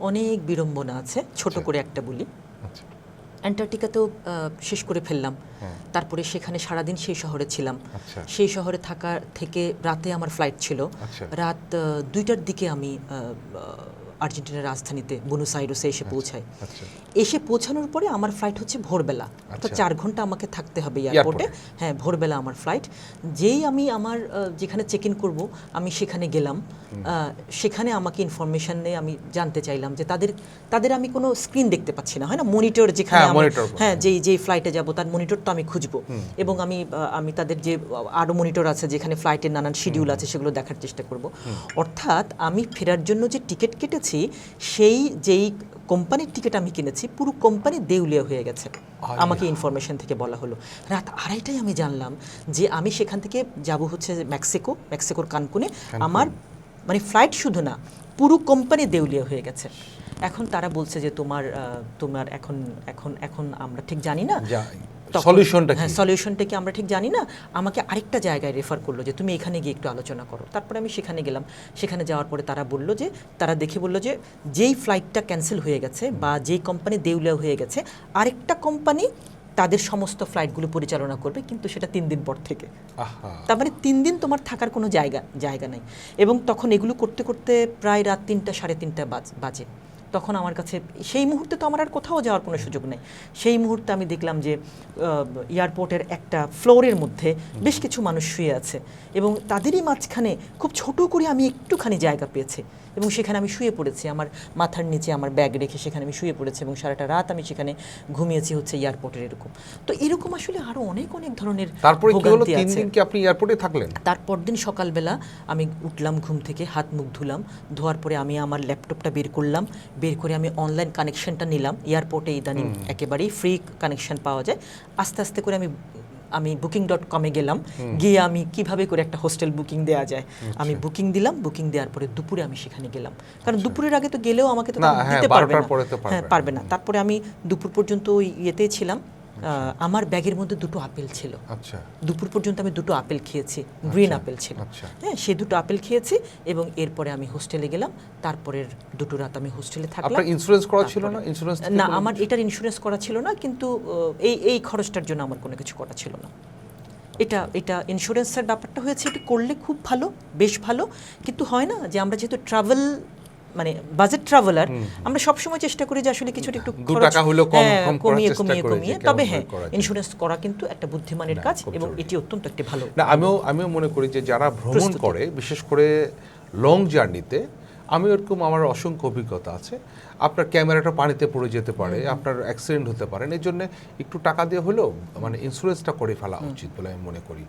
অনেক বিড়ম্বনা আছে ছোট আচ্ছা। করে একটা বলি আচ্ছা অ্যান্টার্কটিকাতেও শেষ করে ফেললাম। হ্যাঁ। তারপরে সেখানে সারাদিন সেই শহরে ছিলাম। আচ্ছা। সেই শহরে থাকা থেকে রাতে আমার ফ্লাইট ছিল। আচ্ছা। রাত দুইটার দিকে আমি আর্জেন্টিনার রাজধানীতে বুনোস আইরসে এসে পৌঁছাই। আচ্ছা। এসে পৌঁছানোর পরে আমার ফ্লাইট হচ্ছে ভোরবেলা। অর্থাৎ। চার ঘণ্টা আমাকে থাকতে হবে এয়ারপোর্টে হ্যাঁ ভোরবেলা আমার ফ্লাইট যেই আমি আমার যেখানে চেক ইন করব আমি সেখানে গেলাম। সেখানে আমাকে ইনফরমেশন নিয়ে আমি জানতে চাইলাম যে তাদের তাদের আমি কোনো স্ক্রিন দেখতে পাচ্ছি না। হয় না মনিটর যেখানে হ্যাঁ, যেই যেই ফ্লাইটে যাব তার মনিটর তো আমি খুঁজবো। এবং আমি আমি তাদের যে আরও মনিটর আছে যেখানে ফ্লাইটের নানান শিডিউল আছে সেগুলো দেখার চেষ্টা করব। অর্থাৎ আমি ফেরার জন্য যে টিকিট কেটেছি সেই যেই কোম্পানির টিকিট আমি কিনেছি পুরো কোম্পানি দেউলিয়া হয়ে গেছে। আমাকে ইনফরমেশন থেকে বলা হলো। রাত আড়াইটায় আমি জানলাম যে আমি সেখান থেকে যাব হচ্ছে মেক্সিকো মেক্সিকোর কানকুনে আমার মানে ফ্লাইট শুধু না পুরো কোম্পানি দেউলিয়া হয়ে গেছে। এখন তারা বলছে যে তোমার তোমার এখন এখন এখন আমরা ঠিক জানি না। সলিউশনটা কি? হ্যাঁ সলিউশনটা কি আমরা ঠিক জানি না? আমাকে আরেকটা জায়গায় রেফার করল যে তুমি এখানে গিয়ে একটু আলোচনা করো। তারপরে আমি সেখানে গেলাম। সেখানে যাওয়ার পরে তারা বলল যে তারা দেখে বলল যে যেই ফ্লাইটটা ক্যান্সেল হয়ে গেছে বা যেই কোম্পানি দেউলিয়া হয়ে গেছে আরেকটা কোম্পানি তাদের সমস্ত ফ্লাইটগুলো পরিচালনা করবে কিন্তু সেটা তিন দিন পর থেকে। তার মানে তিন দিন তোমার থাকার কোনো জায়গা জায়গা নাই। এবং তখন এগুলো করতে করতে প্রায় রাত তিনটা সাড়ে তিনটা বাজে। তখন আমার কাছে সেই মুহূর্তে তো আমার আর কোথাও যাওয়ার কোনো সুযোগ নেই। সেই মুহূর্তে আমি দেখলাম যে এয়ারপোর্টের একটা ফ্লোরের মধ্যে বেশ কিছু মানুষ শুয়ে আছে এবং তাদেরই মাঝখানে খুব ছোট করে আমি একটুখানি জায়গা পেয়েছি এবং সেখানে আমি শুয়ে পড়েছি। আমার মাথার নিচে আমার ব্যাগ রেখে সেখানে আমি শুয়ে পড়েছি এবং সারাটা রাত আমি সেখানে ঘুমিয়েছি হচ্ছে এয়ারপোর্টের এরকম। তো এরকম আসলে আরও অনেক অনেক ধরনের তারপরে কি হলো? তিন দিন কি আপনি এয়ারপোর্টে থাকলেন? তারপর দিন সকালবেলা আমি উঠলাম ঘুম থেকে হাত মুখ ধুলাম ধোয়ার পরে আমি আমার ল্যাপটপটা বের করলাম বের করে আমি অনলাইন কানেকশনটা নিলাম এয়ারপোর্টে ইদানিং একেবারেই ফ্রি কানেকশন পাওয়া যায়। আস্তে আস্তে করে আমি আমি বুকিং ডট কমে গেলাম গিয়ে আমি কীভাবে করে একটা হোস্টেল বুকিং দেওয়া যায় আমি বুকিং দিলাম বুকিং দেওয়ার পরে দুপুরে আমি সেখানে গেলাম। কারণ দুপুরের আগে তো গেলেও আমাকে তো হ্যাঁ, দিতে পারবে না। হ্যাঁ। পারবে না। তারপরে আমি দুপুর পর্যন্ত ওই ইয়েতেই ছিলাম। আমার ব্যাগের মধ্যে দুটো আপেল ছিল। আচ্ছা। দুপুর পর্যন্ত আমি দুটো আপেল খেয়েছি গ্রিন আপেল ছিল। আচ্ছা। হ্যাঁ সে দুটো আপেল খেয়েছি এবং এরপরে আমি হোস্টেলে গেলাম। তারপরের দুটো রাত আমি হোস্টেলে থাকলাম। আপনার ইন্স্যুরেন্স করা ছিল না? ইন্স্যুরেন্স না আমার এটার ইন্স্যুরেন্স করা ছিল না কিন্তু এই এই খরচটার জন্য আমার কোনো কিছু করা ছিল না। এটা এটা ইন্স্যুরেন্সের ব্যাপারটা হয়েছে এটা করলে খুব ভালো বেশ ভালো। কিন্তু হয় না যে আমরা যেহেতু ট্রাভেল মানে বাজেট ট্রাভেলার আমরা সবসময় চেষ্টা করি যে আসলে কিছুটা একটু টাকা হ্যাঁ, কমিয়ে কমিয়ে কমিয়ে। তবে হ্যাঁ ইন্স্যুরেন্স করা কিন্তু একটা বুদ্ধিমানের কাজ এবং এটি অত্যন্ত একটি ভালো না আমিও আমিও মনে করি যে যারা ভ্রমণ করে বিশেষ করে লং জার্নিতে আমি এরকম আমার অসংখ্য অভিজ্ঞতা আছে। আপনার ক্যামেরাটা পানিতে পড়ে যেতে পারে আপনার অ্যাক্সিডেন্ট হতে পারে। এই জন্য একটু টাকা দিয়ে হলেও মানে ইন্স্যুরেন্সটা করে ফেলা উচিত বলে আমি মনে করি।